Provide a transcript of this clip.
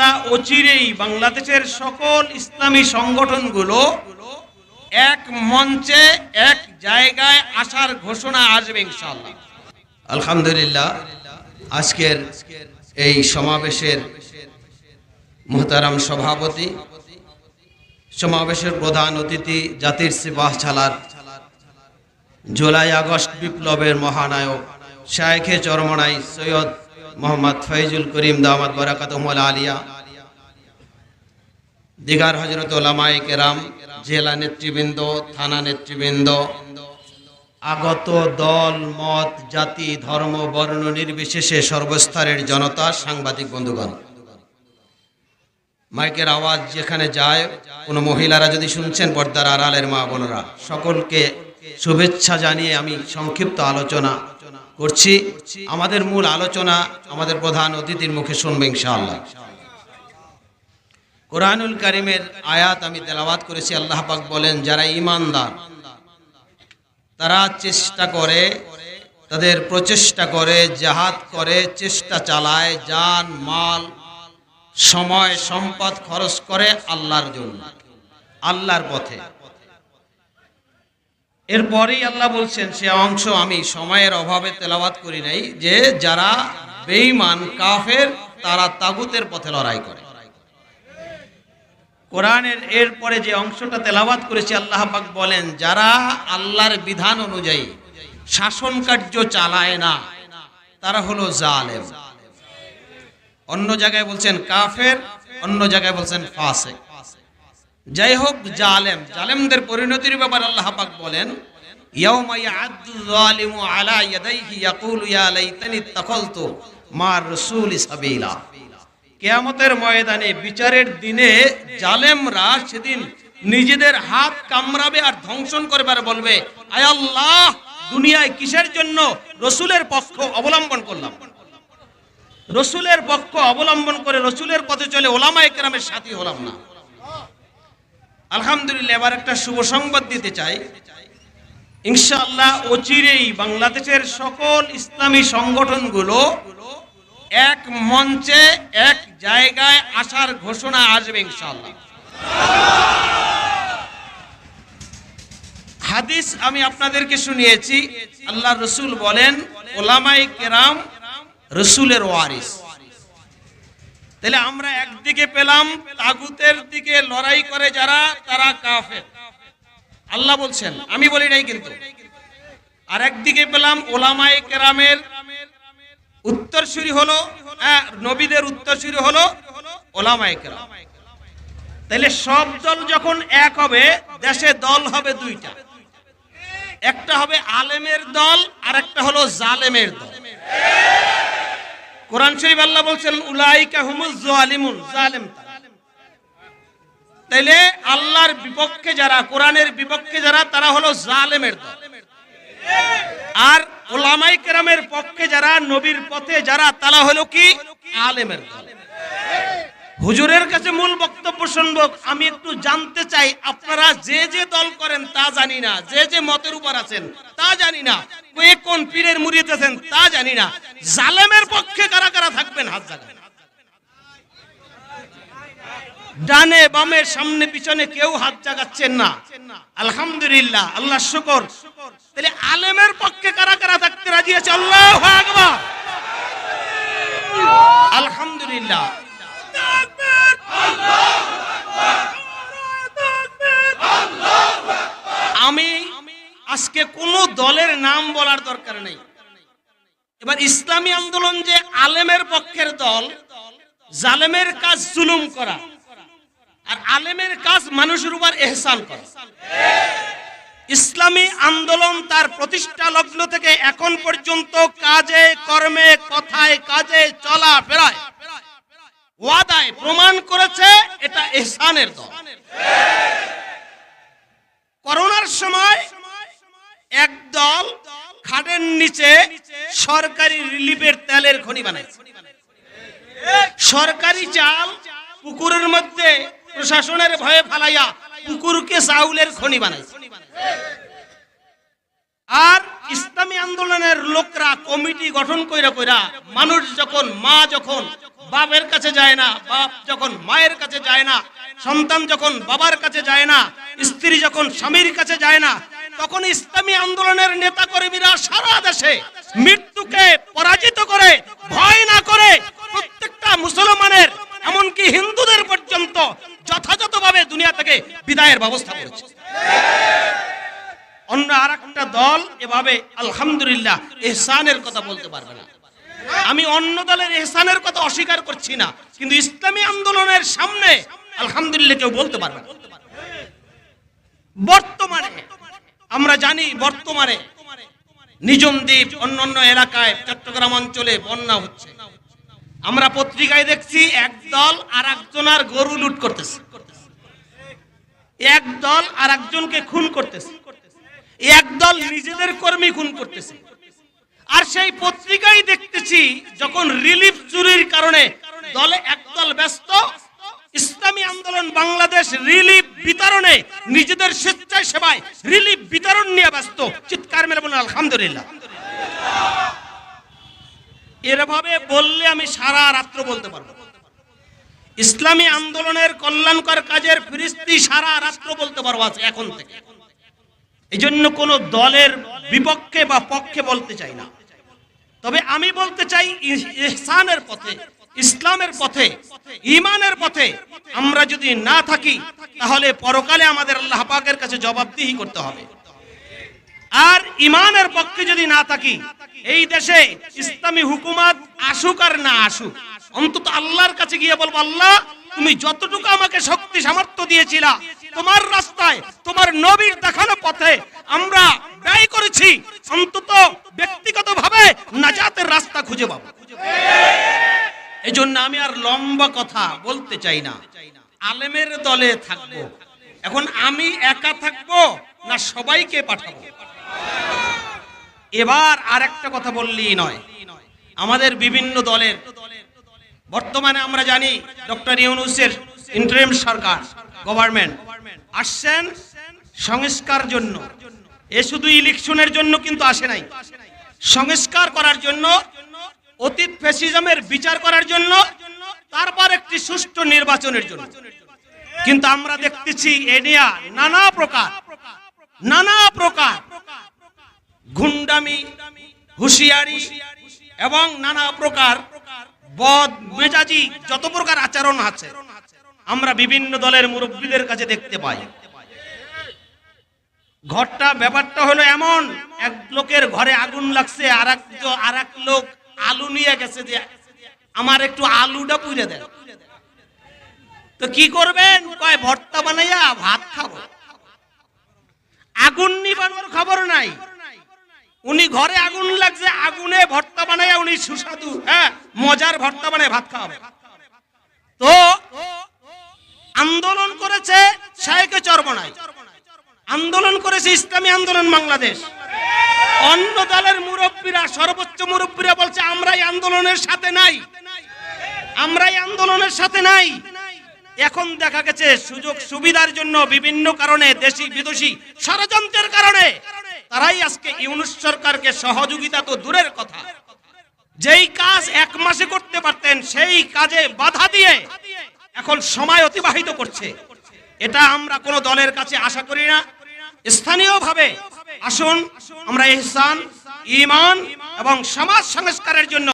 ইনশাআল্লাহ অচিরেই বাংলাদেশের সকল ইসলামী সংগঠনগুলো এক মঞ্চে, এক জায়গায় আসার ঘোষণা আসবে ইনশাআল্লাহ। আলহামদুলিল্লাহ, আজকের এই সমাবেশের মোহতারাম সভাপতি, সমাবেশের প্রধান অতিথি জাতির সিবাহ ছালার জুলাই আগস্ট বিপ্লবের মহানায়ক শায়েখে চরমনাই সৈয়দ মোহাম্মদ ফৈজুল করিম দামাদ বরাকাত আলিয়া। দিগার হজরত ওলামাই কেরাম, জেলা নেতৃবৃন্দ, থানা নেতৃবৃন্দ, আগত দল, মত, জাতি, ধর্ম, বর্ণ নির্বিশেষে সর্বস্তরের জনতা, সাংবাদিক, বন্ধুগণ। মাইকের আওয়াজ যেখানে যায়, কোনো মহিলারা যদি শুনছেন পর্দার আড়ালের মা বোনরা সকলকে শুভেচ্ছা জানিয়ে আমি সংক্ষিপ্ত আলোচনা করছি। আমাদের মূল আলোচনা আমাদের প্রধান অতিথির মুখে শুনবে ইনশাআল্লাহ। কোরআনুল কারিমের আয়াত আমি তেলাওয়াত করেছি, আল্লাহ পাক বলেন, যারা ইমানদার তারা চেষ্টা করে, তাদের প্রচেষ্টা করে, জাহাদ করে, চেষ্টা চালায়, যান, মাল, সময়, সম্পদ খরচ করে আল্লাহর জন্য, আল্লাহর পথে। এরপরেই আল্লাহ বলছেন, সে অংশ আমি সময়ের অভাবে তেলাওয়াত করি নাই, যে যারা বেঈমান, কাফের, তারা তাগুতের পথে লড়াই করে। কোরআনের এরপরে যে অংশটা তেলাওয়াত করেছে, আল্লাহ পাক বলেন, যারা আল্লাহর বিধান অনুযায়ী শাসন কার্য চালায় না, তারা হলো জালেম। অন্য জায়গায় বলছেন কাফের, অন্য জায়গায় বলছেন ফাসে যাই হোক জালেম। জালেমদের পরিণতির ব্যাপারে আল্লাহ পাক বলেন ময়দানে, বিচারের দিনে সেদিন নিজেদের হাত কামড়াবে আর করবে আর বলবে আল্লাহ, দুনিয়ায় কিসের জন্য রসুলের পক্ষ অবলম্বন করলাম? রসুলের পক্ষ অবলম্বন করে রসুলের পথে চলে ওলামা একরামের সাথী হলাম না। আলহামদুলিল্লাহ, এবার একটা শুভ সংবাদ দিতে চাই। ইনশাআল্লাহ অচিরেই বাংলাদেশের সকল ইসলামী সংগঠনগুলো এক মঞ্চে, এক জায়গায় আসার ঘোষণা আসবে ইনশাআল্লাহ। হাদিস আমি আপনাদেরকে শুনিয়েছি, আল্লাহ রসুল বলেন ওলামাই কেরাম রসুলের ওয়ারিস। তাহলে আমরা একদিকে পেলাম তাগুতের দিকে লড়াই করে যারা তারা কাফের। আল্লাহ বলছেন আমি বলি নাই কিন্তু। আর একদিকে পেলাম ওলামাই কেরামের। উত্তরসূরি হলো হ্যাঁ, নবীদের উত্তরসূরি হলো ওলামাই কেরাম। তাহলে সব দল যখন এক হবে দেশে দল হবে দুইটা। একটা হবে আলেমের দল আর একটা হলো জালেমের দল। কোরআন শরীফ আল্লাহ বলছেন, উলাইকা হুমুজ জালিমুন, জালেম তাইলে আল্লাহর বিপক্ষে যারা, কোরআনের বিপক্ষে যারা, তারা হলো জালেমের দল। আর ওলামাই কেরামের পক্ষে যারা, নবীর পথে যারা, তারা হলো কি? আলেমের দল। হুজুরের কাছে মূল বক্তব্য শুনব, আমি একটু জানতে চাই, আপনারা যে যে দল করেন তা জানি না, যে যে মতের উপর আছেন তা জানি না কোন পীরের মুড়িতে আছেন তা জানি না। জালেমের পক্ষে কারা কারা থাকবেন হাত জাগান। ডানে বামে সামনে পিছনে কেউ হাত জাগাচ্ছেন না। আলহামদুলিল্লাহ আল্লাহ শুকর। তাহলে আলেমের পক্ষে কারা কারা থাকতে রাজি আছে? আল্লাহ আলহামদুলিল্লাহ। আমি আজকে কোন দলের নাম বলার দরকার নেই। এবার ইসলামী আন্দোলন যে আলেমের পক্ষের দল, জালেমের কাজ জুলুম করা, আর আলেমের কাজ মানুষের উপর এহসান করা। ইসলামী আন্দোলন তার প্রতিষ্ঠা লগ্ন থেকে এখন পর্যন্ত কাজে, কর্মে, কথায়, কাজে চলা ফেরায় ওয়াদায় প্রমাণ করেছে এটা এহসানের দল। করোনার সময় একদল খাটের নিচে সরকারি রিলিফের তেলের খনি বানাইছে। সরকারি চাল পুকুরের মধ্যে প্রশাসনের ভয়ে ফালাইয়া পুকুরকে চাউলের খনি বানাইছে। আর ইসলামী আন্দোলনের লোকরা কমিটি গঠন কইরা কইরা মানুষ যখন, মা যখন বাপের কাছে যায় না, বাপ যখন মায়ের কাছে যায় না, সন্তান যখন বাবার কাছে যায় না, স্ত্রী যখন স্বামীর কাছে যায় না তখন ইসলামী আন্দোলনের নেতা কর্মীরা সারা দেশে মৃত্যুকে পরাজিত করে, ভয় না করে প্রত্যেকটা মুসলমানের, এমনকি হিন্দুদের পর্যন্ত যথাযথভাবে দুনিয়া থেকে বিদায়ের ব্যবস্থা করেছে। অন্য আর একটা দল এভাবে আলহামদুলিল্লাহ এহসানের কথা বলতে পারবে না। আমি অন্য দলের এহসানের কথা অস্বীকার করছি না, কিন্তু ইসলামী আন্দোলনের সামনে আলহামদুলিল্লাহ কেউ বলতে পারবে না। বর্তমানে আমরা জানি বর্তমানে নিজম দ্বীপ অন্যান্য এলাকায় চট্টগ্রাম অঞ্চলে বন্যা হচ্ছে। আমরা পত্রিকায় দেখছি এক দল আর একজনার গরু লুট করতেছে। এক দল আর একজনকে খুন করতেছে। এক দল নিজেদের কর্মী খুন করতেছে। আর সেই পত্রিকায় দেখতেছি যখন রিলিফ চুরির কারণে দলে একদল ব্যস্ত, ইসলামী আন্দোলন বাংলাদেশ রিলিফ বিতরণে নিজেদের স্বেচ্ছায় সেবায় রিলিফ বিতরণ নিয়ে ব্যস্ত চিৎকার মেরে বলেন আলহামদুলিল্লাহ। এরভাবে বললে আমি সারা রাত্র বলতে পারব ইসলামী আন্দোলনের কল্যাণকর কাজের ফিরিস্তি সারা রাত্র বলতে পারব আছে এখন থেকে। এই জন্য কোনো দলের বিপক্ষে বা পক্ষে বলতে চাই না। তবে আমি বলতে চাই ইহসানের পথে ইসলামের পথে ইমানের পথে আমরা যদি না থাকি, তাহলে পরকালে আমাদের আল্লাহ পাকের কাছে জবাবদিহি করতে হবে। আর ইমানের পক্ষে যদি না থাকি, এই দেশে ইসলামী হুকুমত আসুক আর না আসুক, অন্তত আল্লাহর কাছে গিয়ে বলব, আল্লাহ, তুমি যতটুকু আমাকে শক্তি, সামর্থ্য দিয়েছিলা, তোমার রাস্তায়, তোমার নবীর দেখানো পথে আমরা ব্যয় করেছি, অন্তত ব্যক্তিগতভাবে নাজাতের রাস্তা খুঁজে পাবো। এই জন্য আমি আর লম্বা কথা বলতে চাই না। আলেমের দলে থাকব। এখন আমি একা থাকব না সবাইকে পাঠাবো? এবার আর একটা কথা বললেই নয়। আমাদের বিভিন্ন দলের, বর্তমানে আমরা জানি ডক্টর ইউনুসের ইন্টারিম সরকার, গভর্নমেন্ট, আসছেন সংস্কার জন্য। এ শুধু ইলেকশনের জন্য কিন্তু আসে নাই। সংস্কার করার জন্য অতীত ফ্যাসিজমের বিচার করার জন্য, তারপর একটি সুষ্ঠু নির্বাচনের জন্য। কিন্তু আমরা দেখতেছি এনিয়া নানা প্রকার নানা প্রকার গুন্ডামি, হুঁশিয়ারি এবং নানা প্রকার বদ মেজাজি যত প্রকার আচরণ আছে, আমরা বিভিন্ন দলের মুরব্বীদের কাছে দেখতে পাই। ঘরটা, ব্যাপারটা হলো এমন, এক লোকের ঘরে আগুন লাগছে আর এক লোক আলু নিয়ে গেছে যে আমার একটু আলুটা পুড়ে দেন। তো কি করবেন? কয়, ভর্তা বানাইয়া ভাত খাব। আগুন নিবানোর খবর নাই। উনি ঘরে আগুন লাগছে, আগুনে ভর্তা বানাইয়া উনি সুস্বাদু হ্যাঁ মজার ভর্তা বানায় ভাত খাওয়াবে। তো আন্দোলন করেছে শাহেকে চরবনাই আন্দোলন করেছে ইসলামী আন্দোলন বাংলাদেশ। অন্য দলের মুরব্বীরা, সর্বোচ্চ মুরব্বীরা বলছে, আমরাই আন্দোলনের সাথে নাই। আমরাই আন্দোলনের সাথে নাই। এখন দেখা গেছে সুযোগ সুবিধার জন্য বিভিন্ন কারণে দেশি, বিদেশি ষড়যন্ত্রের কারণে তারাই আজকে ইউনুস সরকারকে সহযোগিতা তো দূরের কথা। যেই কাজ এক মাসে করতে পারতেন, সেই কাজে বাধা দিয়ে এখন সময় অতিবাহিত করছে। এটা আমরা কোন দলের কাছে আশা করি না। স্থানীয়ভাবে আসুন আমরা ইহসান ইমান এবং সমাজ সংস্কারের জন্য